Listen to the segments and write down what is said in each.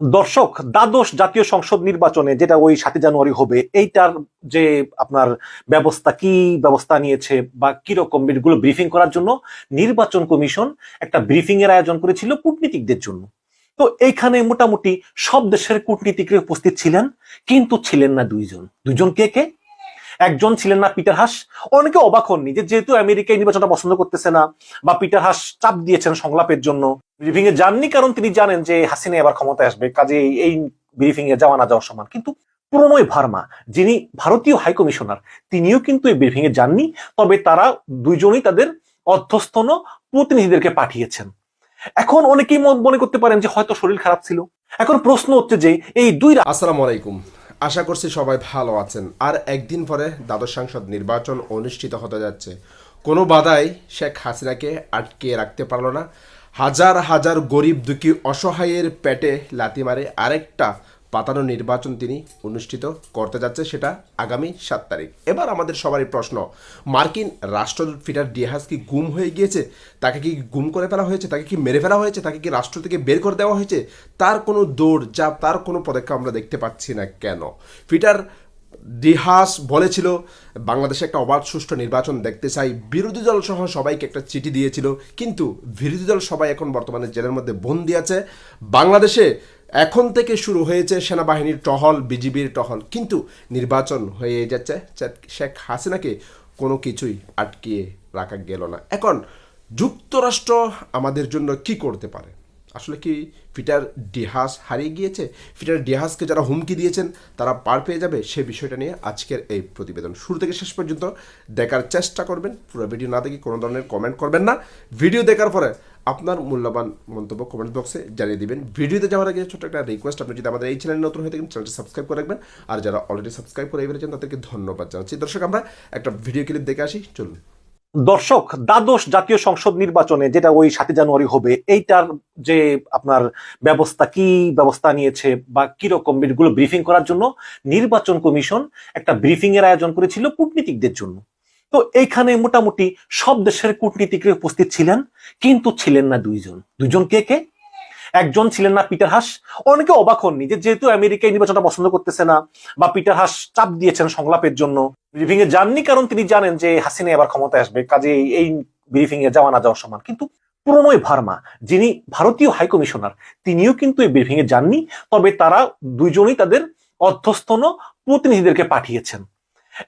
দর্শক, দ্বাদশ জাতীয় সংসদ নির্বাচনে যেটা ওই সাতই জানুয়ারি হবে, এইটার যে আপনার ব্যবস্থা, কি ব্যবস্থা নিয়েছে বা কীরকম এগুলো ব্রিফিং করার জন্য নির্বাচন কমিশন একটা ব্রিফিং এর আয়োজন করেছিল কূটনীতিকদের জন্য। তো এইখানে মোটামুটি সব দেশের কূটনীতিকরা উপস্থিত ছিলেন, কিন্তু ছিলেন না দুইজন। দুইজন কে কে? একজন ছিলেন না পিটার হাস। অনেকে অবাক হননি যেহেতু আমেরিকা এই নির্বাচনটা পছন্দ করতেছে না বা পিটার হাস চাপ দিয়েছেন সংলাপের জন্য। ব্রিফিং এ যাননি কারণ তিনি জানেন যে হাসিনা এবার ক্ষমতায় আসবে কাজে এই ব্রিফিং এ যাওয়া না যাওয়ার সমান। কিন্তু প্রণয় ভার্মা, যিনি ভারতীয় হাই কমিশনার, তিনিও কিন্তু এই ব্রিফিং এ যাননি, তবে তারা দুইজনই তাদের অধ্যস্থন প্রতিনিধিদেরকে পাঠিয়েছেন। এখন অনেকেই মনে করতে পারেন যে হয়তো শরীর খারাপ ছিল। এখন প্রশ্ন হচ্ছে যে এই দুই আসসালামু আলাইকুম। আশা করছি সবাই ভালো আছেন। আর একদিন পরে দ্বাদশ সাংসদ নির্বাচন অনুষ্ঠিত হতে যাচ্ছে। কোনো বাধাই শেখ হাসিনাকে আটকে রাখতে পারল না। হাজার হাজার গরিব দুঃখী অসহায়ের পেটে লাতি মারে আরেকটা পাতানো নির্বাচন তিনি অনুষ্ঠিত করতে যাচ্ছে সেটা আগামী সাত তারিখ। এবার আমাদের সবারই প্রশ্ন, মার্কিন রাষ্ট্রদূত ফিটার ডিহাস কি গুম হয়ে গিয়েছে? তাকে কি গুম করে ফেলা হয়েছে? তাকে কি মেরে ফেলা হয়েছে? তাকে কি রাষ্ট্র থেকে বের করে দেওয়া হয়েছে? তার কোনো দৌড় যা তার কোনো পদক্ষেপ আমরা দেখতে পাচ্ছি না কেন? ফিটার ডিহাস বলেছিল, বাংলাদেশে একটা অবাধ সুষ্ঠু নির্বাচন দেখতে চাই। বিরোধী দল সহ সবাইকে একটা চিঠি দিয়েছিল, কিন্তু বিরোধী দল সবাই এখন বর্তমানে জেলের মধ্যে বন্দি আছে। বাংলাদেশে এখন থেকে শুরু হয়েছে সেনাবাহিনীর টহল, বিজিবির টহল। কিন্তু নির্বাচন হয়ে যাচ্ছে। শেখ হাসিনাকে কোনো কিছুই আটকিয়ে রাখা গেল না। এখন যুক্তরাষ্ট্র আমাদের জন্য কি করতে পারে? আসলে কি ফিটার ডিহাস হারিয়ে গিয়েছে? ফিটার ডিহাসকে যারা হুমকি দিয়েছেন, তারা পার পেয়ে যাবে? সে বিষয়টা নিয়ে আজকের এই প্রতিবেদন। শুরু থেকে শেষ পর্যন্ত দেখার চেষ্টা করবেন। পুরো ভিডিও না দেখে কোনো ধরনের কমেন্ট করবেন না। ভিডিও দেখার পরে আপনার মূল্যবান মন্তব্য কমেন্ট বক্সে জানিয়ে দিবেন। ভিডিওতে যাওয়ার আগে ছোট্ট একটা রিকোয়েস্ট আপনি যদি আমাদের এই চ্যানেল নতুন হয়ে থাকেন চ্যানেলটি সাবস্ক্রাইব করে রাখবেন। আর যারা অলরেডি সাবস্ক্রাইব করে এবারেছেন তাদেরকে ধন্যবাদ জানাচ্ছি। দর্শক, আমরা একটা ভিডিও ক্লিপ দেখে আসি, চলুন। দর্শক, দ্বাদশ জাতীয় সংসদ নির্বাচনে যেটা ওই সাতই জানুয়ারি হবে, এইটার যে আপনার ব্যবস্থা, কি ব্যবস্থা নিয়েছে বা কি রকম এগুলো ব্রিফিং করার জন্য নির্বাচন কমিশন একটা ব্রিফিং এর আয়োজন করেছিল কূটনীতিকদের জন্য। তো এইখানে মোটামুটি সব দেশের কূটনীতিকরা উপস্থিত ছিলেন, কিন্তু ছিলেন না দুইজন। দুইজন কে কে? একজন ছিলেন না পিটার হাস। অনেকে অবাক হননি যেহেতু আমেরিকা নির্বাচনটা পছন্দ করতেছে না বা পিটার হাস চাপ দিয়েছেন সংলাপের জন্য ব্রিফিং এ যাননি কারণ তিনি জানেন যে হাসিনা এবার ক্ষমতায় আসবে কাজে এই ব্রিফিং এ যাওয়া না যাওয়ার সমান। কিন্তু প্রণয় ভার্মা, যিনি ভারতীয় হাইকমিশনার তিনিও কিন্তু এই ব্রিফিং এ যাননি, তবে তারা দুইজনই তাদের অধ্যস্থন প্রতিনিধিদেরকে পাঠিয়েছেন।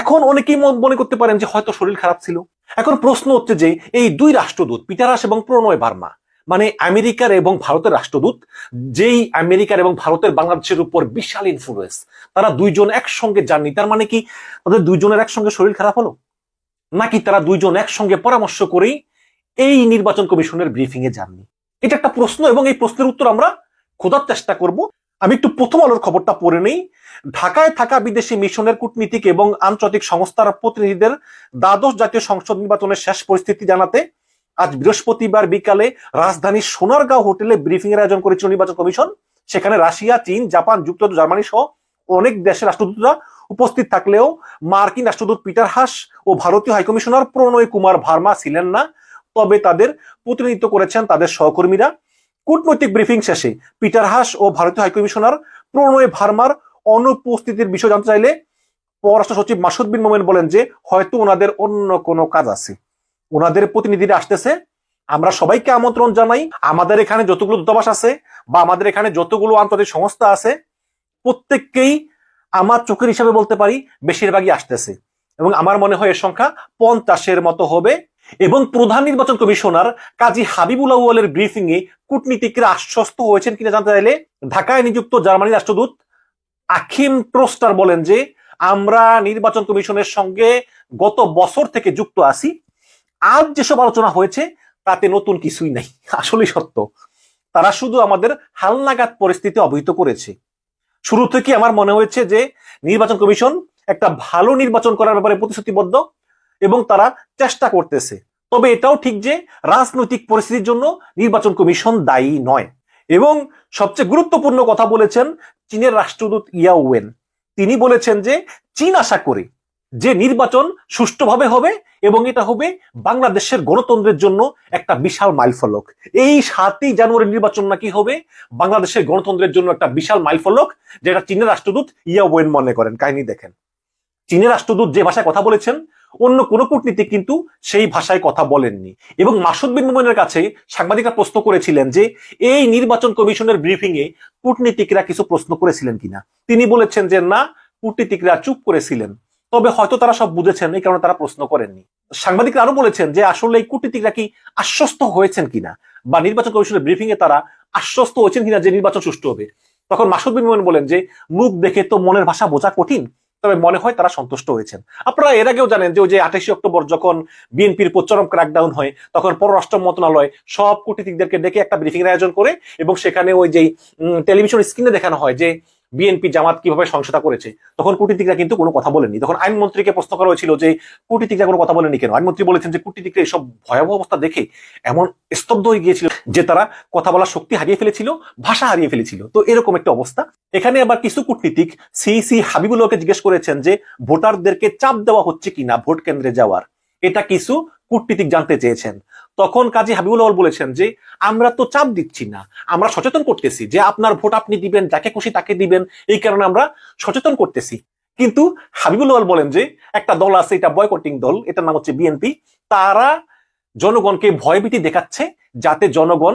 এখন অনেকেই মনে করতে পারেন যে হয়তো শরীর খারাপ ছিল। এখন প্রশ্ন হচ্ছে যে এই দুই রাষ্ট্রদূত পিটারাস এবং প্রণয় ভার্মা মানে আমেরিকার এবং ভারতের রাষ্ট্রদূত, যেই আমেরিকার এবং ভারতের বাংলাদেশের উপর বিশাল ইনফ্লুয়েন্স তারা দুইজন একসঙ্গে যাননি। তার মানে কি তাদের দুইজনের একসঙ্গে শরীর খারাপ হলো? নাকি তারা দুইজন একসঙ্গে পরামর্শ করেই এই নির্বাচন কমিশনের ব্রিফিং এ যাননি? এটা একটা প্রশ্ন এবং এই প্রশ্নের উত্তর আমরা খোঁজার চেষ্টা করব। আমি একটু প্রথম আলোর খবরটা পড়ে নেই। ঢাকায় থাকা বিদেশি মিশনের কূটনীতিক এবং আন্তর্জাতিক সংস্থার প্রতিনিধিদের দ্বাদশ জাতীয় সংসদ নির্বাচনের শেষ পরিস্থিতি জানাতে আজ বৃহস্পতিবার বিকালে রাজধানীর সোনারগাঁও হোটেলে ব্রিফিং এর আয়োজন করেছিল নির্বাচন কমিশন। সেখানে রাশিয়া, চীন, জাপান, যুক্তরাজ্য, জার্মানি সহ অনেক দেশের রাষ্ট্রদূতরা উপস্থিত থাকলেও মার্কিন রাষ্ট্রদূত পিটার হাস ও ভারতীয় হাইকমিশনার প্রণয় কুমার ভার্মা ছিলেন না। তবে তাদের প্রতিনিধিত্ব করেছেন তাদের সহকর্মীরা। কূটনৈতিক ব্রিফিং শেষে পিটার হাস ও ভারতীয় হাইকমিশনার প্রণয় ভার্মার অনুপস্থিতির বিষয় জানতে চাইলে পররাষ্ট্র সচিব মাসুদ বিন মোমেন বলেন যে হয়তো ওনাদের অন্য কোনো কাজ আছে। ওনাদের প্রতিনিধিরা আসতেছে, আমরা সবাইকে আমন্ত্রণ জানাই, আমাদের এখানে যতগুলো দূতাবাস আছে বা আমাদের এখানে যতগুলো আন্তর্জাতিক সংস্থা আছে, প্রত্যেককেই আমার চোখের হিসাবে বলতে পারি বেশিরভাগই আসতেছে এবং আমার মনে হয় এর সংখ্যা পঞ্চাশের মতো হবে। এবং প্রধান নির্বাচন কমিশনার কাজী হাবিবুল আউয়ালের ব্রিফিং এ কূটনীতিকরা আশ্বস্ত হয়েছেন কিনা জানতে চাইলে ঢাকায় নিযুক্ত জার্মানির রাষ্ট্রদূত আখিম ট্রোস্টার বলেন যে, আমরা নির্বাচন কমিশনের সঙ্গে গত বছর থেকে যুক্ত আছি। আজ যেসব আলোচনা হয়েছে, তাতে নতুন কিছুই নাই। আসলেই সত্য। তারা শুধু আমাদের হালনাগাদ পরিস্থিতি অবহিত করেছে। শুরু থেকে আমার মনে হয়েছে যে, নির্বাচন কমিশন একটা ভালো নির্বাচন করার ব্যাপারে প্রতিশ্রুতিবদ্ধ এবং তারা চেষ্টা করতেছে। তবে এটাও ঠিক যে রাজনৈতিক পরিস্থিতির জন্য নির্বাচন কমিশন দায়ী নয়। এবং সবচেয়ে গুরুত্বপূর্ণ কথা বলেছেন চীনের রাষ্ট্রদূত ইয়া ওয়েন। তিনি বলেছেন যে চীন আশা করে যে নির্বাচন সুষ্ঠুভাবে হবে এবং এটা হবে বাংলাদেশের গণতন্ত্রের জন্য একটা বিশাল মাইলফলক। এই সাতই জানুয়ারি নির্বাচন নাকি হবে বাংলাদেশের গণতন্ত্রের জন্য একটা বিশাল মাইলফলক, যেটা চীনের রাষ্ট্রদূত ইয়া ওয়েন মনে করেন। কাহিনী দেখেন। চীনের রাষ্ট্রদূত যে ভাষায় কথা বলেছেন অন্য কোনো কূটনীতিক কিন্তু সেই ভাষায় কথা বলেননি। এবং মাসুদ বিন মোমেনের কাছে সাংবাদিকরা প্রশ্ন করেছিলেন যে, এই নির্বাচন কমিশনের ব্রিফিং এ কূটনীতিকরা কিছু প্রশ্ন করেছিলেন কিনা? তিনি বলেছেন যে, না, কূটনীতিকরা চুপ করেছিলেন। তবে হয়তো তারা সব বুঝেছেন, এই কারণে তারা প্রশ্ন করেননি। সাংবাদিকরা আরও বলেছেন যে, আসলে এই কূটনীতিকরা কি আশ্বস্ত হয়েছেন কিনা? বা নির্বাচন কমিশনের ব্রিফিং এ তারা আশ্বস্ত হয়েছেন কিনা যে নির্বাচন সুষ্ঠু হবে? তখন মাসুদ বিন মোমেন বলেন যে, মুখ দেখে তো মনের ভাষা বোঝা কঠিন। তবে মনে হয় তারা সন্তুষ্ট হয়েছেন। আপনারা এর আগেও জানেন যে ওই যে আঠাশে অক্টোবর যখন বিএনপির প্রচরম ক্র্যাকডাউন হয়, তখন পররাষ্ট্র মন্ত্রণালয় সব কূটনীতিকদেরকে ডেকে একটা ব্রিফিং আয়োজন করে এবং সেখানে ওই যে টেলিভিশন স্ক্রিনে দেখানো হয় যে বিএনপি জামাত কীভাবে সংসদা করেছে, তখন কূটনীতিকরা কিন্তু কোনো কথা বলেনি তখন আইনমন্ত্রীকে প্রশ্ন করা হয়েছিল যে, কূটনীতিকরা কোনো কথা বলেনি কেন? আইনমন্ত্রী বলেছেন যে, কূটনীতিকরা এসব ভয়াবহ অবস্থা দেখে এমন স্তব্ধ হয়ে গিয়েছিল যে, তারা কথা বলার শক্তি হারিয়ে ফেলেছিল, ভাষা হারিয়ে ফেলেছিল। তো এরকম একটা অবস্থা। এখানে আবার কিছু কূটনীতিক সি সি হাবিবুল্লাহকে জিজ্ঞেস করেছেন যে, ভোটারদেরকে চাপ দেওয়া হচ্ছে কিনা ভোট কেন্দ্রে যাওয়ার। এটা কিছু কূটনীতিক জানতে চেয়েছেন। তখন কাজী হাবিবুল বলেছেন যে, আমরা তো চাপ দিচ্ছি না। আমরা সচেতন করতেছি যে, আপনার ভোট আপনি দিবেন, যাকে খুশি তাকে দিবেন। এই কারণে আমরা সচেতন করতেছি। কিন্তু হাবিবুল আওয়াল বলেন যে, একটা দল আছে, এটা বয়কটিং দল, এটার নাম হচ্ছে বিএনপি তারা জনগণকে ভয়ভীতি দেখাচ্ছে যাতে জনগণ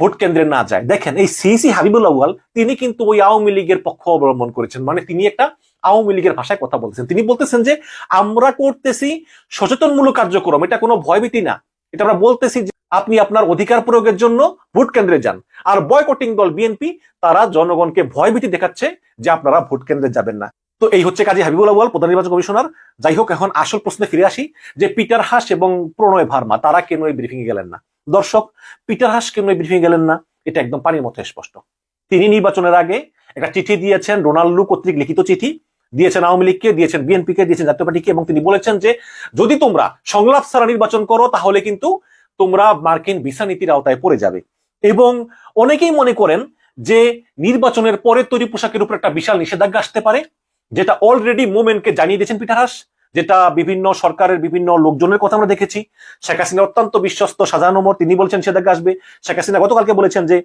ভোট কেন্দ্রে না যায়। দেখেন, এই সিসি হাবিবুল আউয়াল, তিনি কিন্তু ওই আওয়ামী লীগের পক্ষ অবলম্বন করেছেন। মানে তিনি একটা আওয়ামী লীগের ভাষায় কথা বলতেছেন তিনি বলতেছেন যে, আমরা করতেছি সচেতনমূলক কার্যক্রম। এটা কোনো ভয়ভীতি না। এটা আমরা বলতেছি যে, আপনি আপনার অধিকার প্রয়োগের জন্য ভোট কেন্দ্রে যান। আর বয়কটিং দল বিএনপি, তারা জনগণকে ভয়ভীতি দেখাচ্ছে যে, আপনারা ভোট কেন্দ্রে যাবেন না। তো এই হচ্ছে কাজী হাবিবুল আউয়াল, প্রধান নির্বাচন কমিশনার। যাই হোক, এখন আসল প্রশ্নে ফিরে আসি যে, পিটার হাস এবং প্রণয় ভার্মা, তারা কেন এই ব্রিফিং এ গেলেন না? দর্শক, পিটার হাস কেন ব্রিফিং গেলেন না? এটা একদম পানির মতো স্পষ্ট। তিনি নির্বাচনের আগে একটা চিঠি দিয়েছেন, রোনাল্ডো কর্তৃক লিখিত চিঠি। দিয়েছেন আওয়ামী লীগকে, দিয়েছেন বিএনপি কে দিয়েছেন জাতীয় পার্টিকে এবং তিনি বলেছেন যে, যদি তোমরা সংলাপ ছাড়া নির্বাচন করো, তাহলে কিন্তু তোমরা মার্কিন ভিসা নীতির আওতায় পড়ে যাবে। এবং অনেকেই মনে করেন যে, নির্বাচনের পরে তৈরি পোশাকের উপর একটা বিশাল নিষেধাজ্ঞা আসতে পারে, যেটা অলরেডি মোমেন্টকে জানিয়ে দিয়েছেন পিটার হাস। যেটা বিভিন্ন সরকারের বিভিন্ন লোকজনের কথা আমরা দেখেছি। শেখ হাসিনা অত্যন্ত বিশ্বস্ত, সাজানো ওমর তিনি বলছেন সেদাকে আসবে। শেখ হাসিনা গতকালকে বলেছেন যে,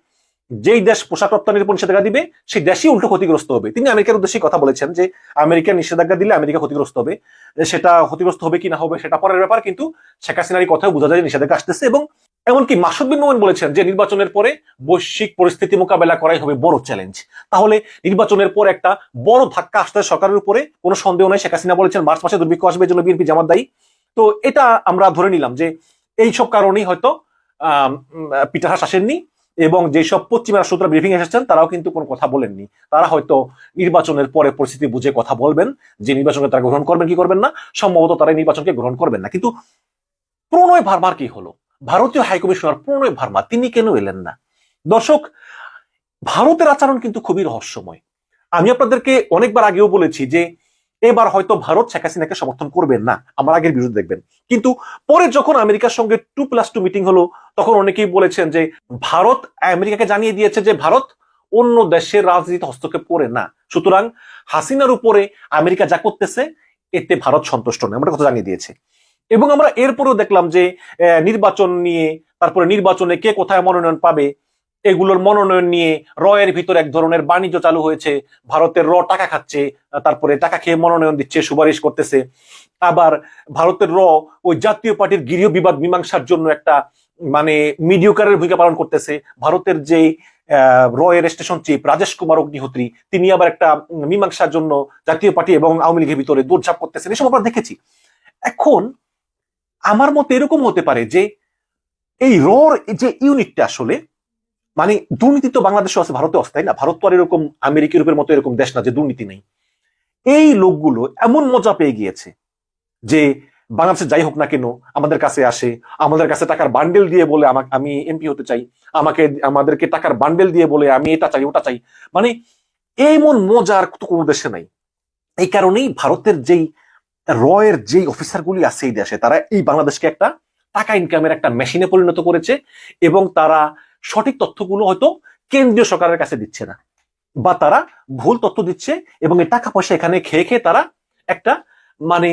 যেই দেশ পোশাক রপ্তানির উপর নিষেধাজ্ঞা দিবে, সেই দেশই উল্টো ক্ষতিগ্রস্ত হবে। তিনি আমেরিকার উদ্দেশ্যে কথা বলেছেন যে, আমেরিকা নিষেধাজ্ঞা দিলে আমেরিকা ক্ষতিগ্রস্ত হবে। সেটা ক্ষতিগ্রস্ত হবে কি না হবে, সেটা পরের ব্যাপার, কিন্তু শেখ হাসিনার কথাও বোঝা যায় নিষেধাজ্ঞা আসতেছে এবং এমনকি মাসুদ বিন মোমেন বলেছেন যে নির্বাচনের পরে বৈশ্বিক পরিস্থিতি মোকাবেলা করাই হবে বড় চ্যালেঞ্জ। তাহলে নির্বাচনের পর একটা বড় ধাক্কা আসতে সরকারের উপরে, কোনো সন্দেহ নাই, শেখ হাসিনা বলেছেন মার্চ মাসে দুর্ভিক্ষ আসবে জন্য বিএনপি জামাত দায়ী। তো এটা আমরা ধরে নিলাম যে এই সব কারণেই হয়তো পিটার আসেননি এবং যেসব পশ্চিমা রাষ্ট্রদূতরা ব্রিফিং এসেছেন, তারাও কিন্তু কোনো কথা বলেননি। তারা হয়তো নির্বাচনের পরে পরিস্থিতি বুঝে কথা বলবেন, যে নির্বাচনকে তারা গ্রহণ করবেন কি করবেন না, সম্ভবত তারা নির্বাচনকে গ্রহণ করবেন না। কিন্তু প্রণয় ভার্মার কি হলো? ভারতীয় হাইকমিশনার প্রণয় ভার্মা, তিনি কেন এলেন না? দর্শক, ভারতের আচরণ কিন্তু খুবই রহস্যময়। আমি আপনাদেরকে অনেকবার আগেও বলেছি যে, এবার হয়তো ভারত শেখ হাসিনাকে সমর্থন করবেন না, আমার আগের বিরুদ্ধে দেখবেন। কিন্তু পরে যখন আমেরিকার সঙ্গে টু প্লাস টু মিটিং হলো, তখন অনেকেই বলেছেন যে, ভারত আমেরিকাকে জানিয়ে দিয়েছে যে, ভারত অন্য দেশের রাজনীতি হস্তক্ষেপ করে না। সুতরাং হাসিনার উপরে আমেরিকা যা করতেছে, এতে ভারত সন্তুষ্ট নয় আমরা কথা জানিয়ে দিয়েছে। এবং আমরা এরপরেও দেখলাম যে নির্বাচন নিয়ে, তারপরে নির্বাচনে কে কোথায় মনোনয়ন পাবে, এগুলোর মনোনয়ন নিয়ে রয়ের ভিতর এক ধরনের বাণিজ্য চালু হয়েছে। ভারতের র টাকা খাচ্ছে, তারপরে টাকা খেয়ে মনোনয়ন দিচ্ছে, সুপারিশ করতেছে। আবার ভারতের র ওই জাতীয় পার্টির গৃহ বিবাদ মীমাংসার জন্য একটা মানে মিডিওকারের ভূমিকা পালন করতেছে। ভারতের যে রয়ের স্টেশন চিফ রাজেশ কুমার অগ্নিহোত্রী, তিনি আবার একটা মীমাংসার জন্য জাতীয় পার্টি এবং আওয়ামী লীগের ভিতরে দৌড়ঝাঁপ করতেছেন। এসব আমরা দেখেছি। এখন আমার মতে এরকম হতে পারে যে এই রর যে ইউনিটটা আসলে মানে দুর্নীতি তো বাংলাদেশে আছে ভারতে আছে, তাই না? ভারত তো আর এরকম আমেরিকা, ইউরোপের মতো এরকম দেশ না যে দুর্নীতি নেই। এই লোকগুলো এমন মজা পেয়ে গিয়েছে যে বাংলাদেশে যাই হোক না কেন, আমাদের কাছে আসে, আমাদের কাছে টাকার বান্ডেল দিয়ে বলে আমাকে, আমি এমপি হতে চাই, আমাকে, আমাদেরকে টাকার বান্ডেল দিয়ে বলে আমি এটা চাই, ওটা চাই। মানে এমন মজার কোনো দেশে নাই। এই কারণেই ভারতের যেই রয়ের যেই অফিসারগুলি আছে এই দেশে, তারা এই বাংলাদেশকে একটা টাকা ইনকামের একটা মেশিনে পরিণত করেছে এবং তারা সঠিক তথ্যগুলো হয়তো কেন্দ্রীয় সরকারের কাছে দিচ্ছে না বা তারা ভুল তথ্য দিচ্ছে এবং এই টাকা পয়সা এখানে খেয়ে খেয়ে তারা একটা মানে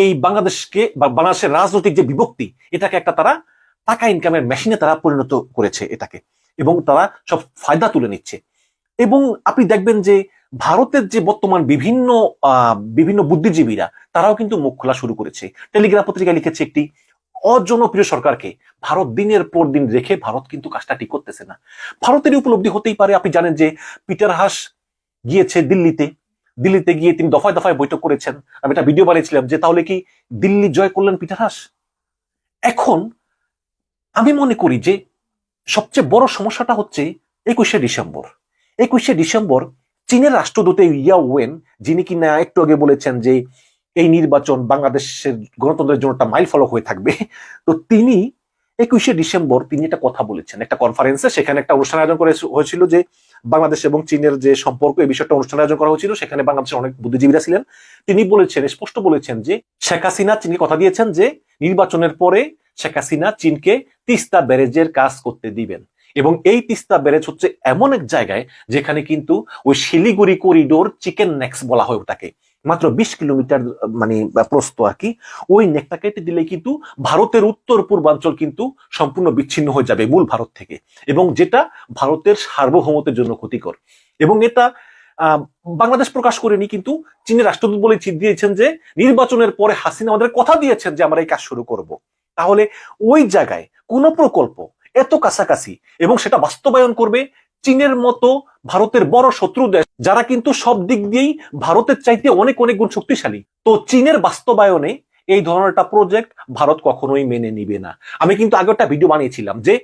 এই বাংলাদেশকে বা বাংলাদেশের রাজনৈতিক যে বিভক্তি, এটাকে একটা তারা টাকা ইনকামের মেশিনে তারা পরিণত করেছে এটাকে এবং তারা সব ফায়দা তুলে নিচ্ছে। এবং আপনি দেখবেন যে ভারতের যে বর্তমান বিভিন্ন বিভিন্ন বুদ্ধিজীবীরা, তারাও কিন্তু মুখ খোলা শুরু করেছে। টেলিগ্রাফ পত্রিকা লিখেছে একটি, অজনপ্রিয় সরকারকে ভারত দিনের পর দিন রেখে ভারত কিন্তু কাজটা ঠিক করতেছে না। ভারতের উপলব্ধি হতেই পারে, আপনি জানেন যে পিটার হাস গিয়েছে দিল্লিতে। দিল্লিতে গিয়ে তিনি দফায় দফায় বৈঠক করেছেন। আমি একটা ভিডিও বানিয়েছিলাম যে তাহলে কি দিল্লি জয় করলেন পিটার হাস? এখন আমি মনে করি যে সবচেয়ে বড় সমস্যাটা হচ্ছে একুশে ডিসেম্বর। একুশে ডিসেম্বর চীনের রাষ্ট্রদূত ইয়া ওয়েন, যিনি কিনা একটু আগে বলেছেন যে এই নির্বাচন বাংলাদেশের গণতন্ত্রের জন্য একটা মাইল ফলক হয়ে থাকবে, তো তিনি একুশে ডিসেম্বর তিনি একটা কথা বলেছেন, একটা কনফারেন্সে সেখানে একটা অনুষ্ঠান আয়োজন করে হয়েছিল যে বাংলাদেশ এবং চীনের যে সম্পর্ক, এই বিষয়টা অনুষ্ঠান আয়োজন করা হয়েছিল, সেখানে বাংলাদেশের অনেক বুদ্ধিজীবীরা ছিলেন। তিনি বলেছেন, স্পষ্ট বলেছেন যে শেখ হাসিনা চীনকে কথা দিয়েছেন যে নির্বাচনের পরে শেখ হাসিনা চীনকে তিস্তা ব্যারেজের কাজ করতে দিবেন। এবং এই তিস্তা ব্যারেজ হচ্ছে এমন এক জায়গায় যেখানে কিন্তু ওই শিলিগুড়ি করিডোর চিকেন নেক্স বলা হয় ওটাকে। মাত্র বিশ কিলোমিটার মানে প্রস্ত আর কি। ওই নেকটা কেটে দিলে কিন্তু ভারতের উত্তর পূর্বাঞ্চল কিন্তু সম্পূর্ণ বিচ্ছিন্ন হয়ে যাবে মূল ভারত থেকে। এবং যেটা ভারতের সার্বভৌমত্বের জন্য ক্ষতিকর। এবং এটা বাংলাদেশ প্রকাশ করেনি কিন্তু চীনের রাষ্ট্রদূত বলে দিয়েছেন যে, নির্বাচনের পরে হাসিনা আমাদের কথা দিয়েছেন যে আমরা এই কাজ শুরু করব। তাহলে ওই জায়গায় কোন প্রকল্প এত কাছাকাছি এবং সেটা বাস্তবায়ন করবে চীনের মতো ভারতের বড় শত্রু দেশ, যারা কিন্তু সব দিক দিয়েই ভারতের চাইতে অনেক অনেক গুণ শক্তিশালী। তো চীনের বাস্তবায়নে এই ধরনের একটা প্রজেক্ট ভারত কখনোই মেনে নিবে না। আমি কিন্তু আগে একটা ভিডিও বানিয়েছিলাম যে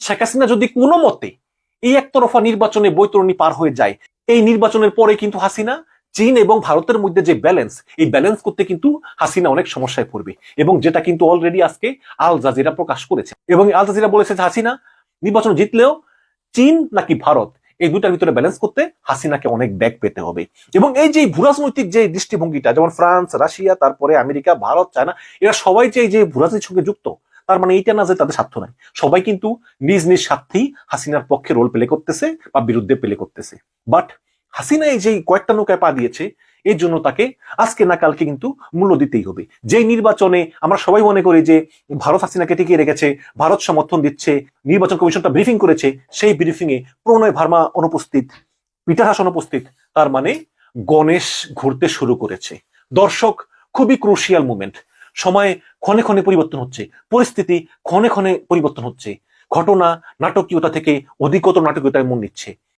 শেখ হাসিনা যদি কোনো মতে এই একতরফা নির্বাচনে বৈতরণী পার হয়ে যায়, এই নির্বাচনের পরে কিন্তু হাসিনা চীন এবং ভারতের মধ্যে যে ব্যালেন্স এই ব্যালেন্স করতে কিন্তু হাসিনা অনেক সমস্যায় পড়বে এবং যেটা কিন্তু অলরেডি আজকে আল জাজিরা প্রকাশ করেছে। এবং আল জাজিরা বলেছে যে হাসিনা নির্বাচন জিতলেও চীন নাকি ভারত, এই দুটার ভিতরে ব্যালেন্স করতে হাসিনাকে অনেক ব্যাগ পেতে হবে। এবং এই যে ভূরাজনৈতিক যে দৃষ্টিভঙ্গিটা, যেমন ফ্রান্স, রাশিয়া, তারপরে আমেরিকা, ভারত, চায়না, এরা সবাই যে এই যে ভূরাজনীতির সঙ্গে যুক্ত, তার মানে এইটা না যে তাদের স্বার্থ নাই। সবাই কিন্তু নিজ নিজ স্বার্থেই হাসিনার পক্ষে রোল প্লে করতেছে বা বিরুদ্ধে প্লে করতেছে। বাট হাসিনা এই যে কয়েকটা নৌকায় পা দিয়েছে, এর জন্য তাকে আজকে না কালকে কিন্তু মূল্য দিতেই হবে। যেই নির্বাচনে আমরা সবাই মনে করি যে ভারত হাসিনাকে টিকিয়ে রেখেছে, ভারত সমর্থন দিচ্ছে, নির্বাচন কমিশনটা ব্রিফিং করেছে, সেই ব্রিফিং এ প্রণয় ভার্মা অনুপস্থিত, পিটার হাস অনুপস্থিত। তার মানে গণেশ ঘুরতে শুরু করেছে। দর্শক, খুবই ক্রুশিয়াল মুমেন্ট সময় ক্ষণে ক্ষণে পরিবর্তন হচ্ছে, পরিস্থিতি ক্ষণে ক্ষণে পরিবর্তন হচ্ছে। ঘটনা, নাটকীয়তা থেকে অধিকতর নাটকীয়তায় মন নিচ্ছে